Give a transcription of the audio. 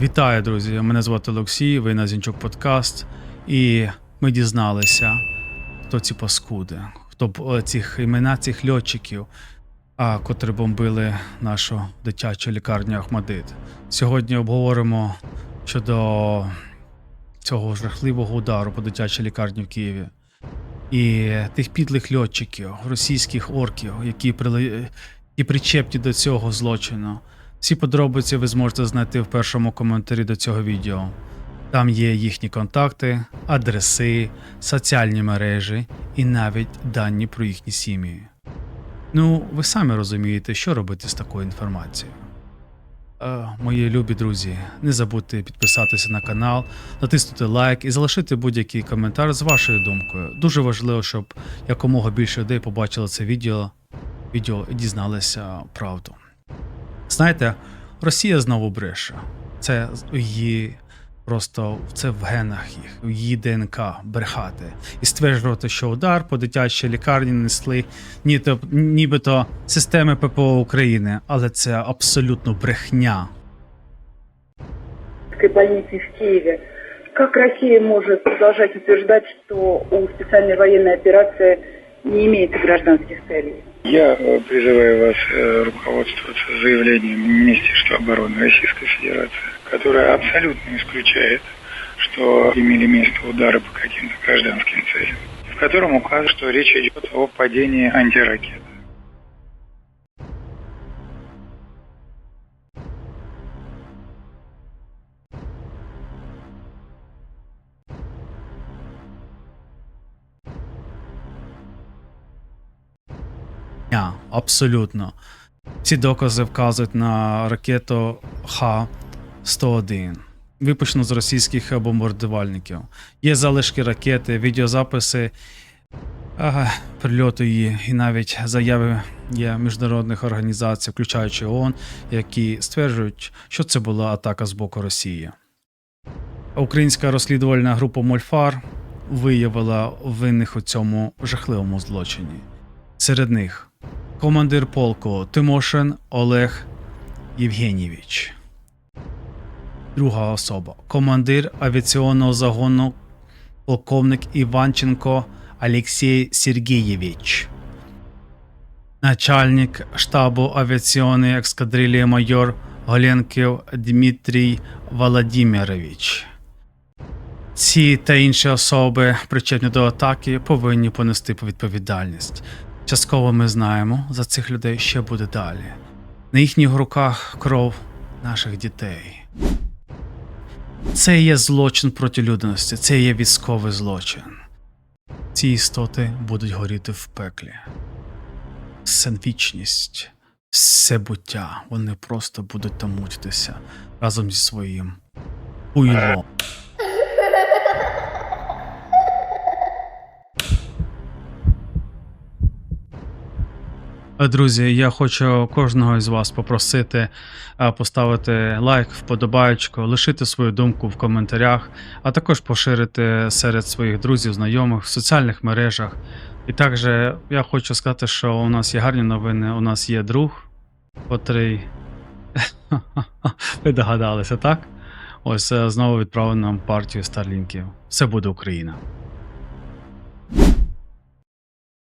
Вітаю, друзі! Мене звати Олексій, ви на Зінчук Подкаст. І ми дізналися, хто ці паскуди, хто е, цих імена цих льотчиків, а, котрі бомбили нашу дитячу лікарню Ахмадит. Сьогодні обговоримо щодо цього жахливого удару по дитячій лікарні в Києві. І тих підлих льотчиків, російських орків, які, прили... які причепні до цього злочину. Всі подробиці ви зможете знайти в першому коментарі до цього відео. Там є їхні контакти, адреси, соціальні мережі і навіть дані про їхні сім'ї. Ну, ви самі розумієте, що робити з такою інформацією. Е, мої любі друзі, не забудьте підписатися на канал, натиснути лайк і залишити будь-який коментар з вашою думкою. Дуже важливо, щоб якомога більше людей побачили це відео, відео і дізналися правду. Знаєте, Росія знову бреше. Це її просто це в генах їх, у її ДНК брехати і стверджувати, що удар по дитячій лікарні несли ніто, нібито системи ППО України, але це абсолютно брехня. больницы в Киеве. Как Россия может продолжать утверждать, что у специальной военной операции не имеется гражданских целей? Я э, призываю вас э, руководствоваться заявлением Министерства обороны Российской Федерации, которое абсолютно исключает, что имели место удары по каким-то гражданским целям, в котором указано, что речь идет о падении антиракет. Ня, абсолютно. Ці докази вказують на ракету Х-101, випущену з російських бомбардувальників. Є залишки ракети, відеозаписи ага, прильоту її, і навіть заяви є міжнародних організацій, включаючи ООН, які стверджують, що це була атака з боку Росії. Українська розслідувальна група Мольфар виявила винних у цьому жахливому злочині. Серед них командир полку Тимошин Олег Євгенійович. Друга особа командир авіаційного загону полковник Іванченко Олексій Сергійович. Начальник штабу авіаційної ескадрилії майор Голенків Дмитрій Володимирович. Ці та інші особи, причетні до атаки, повинні понести відповідальність. Частково ми знаємо, за цих людей ще буде далі. На їхніх руках кров наших дітей. Це є злочин проти людяності, це є військовий злочин. Ці істоти будуть горіти в пеклі. Все вічність, все буття, вони просто будуть там мучитися разом зі своїм уйлом. Друзі, я хочу кожного із вас попросити е, поставити лайк, вподобаєчку, лишити свою думку в коментарях, а також поширити серед своїх друзів, знайомих в соціальних мережах. І також я хочу сказати, що у нас є гарні новини. У нас є друг, котрий. Ви догадалися, так? Ось е, знову відправив нам партію старлінків. Все буде Україна.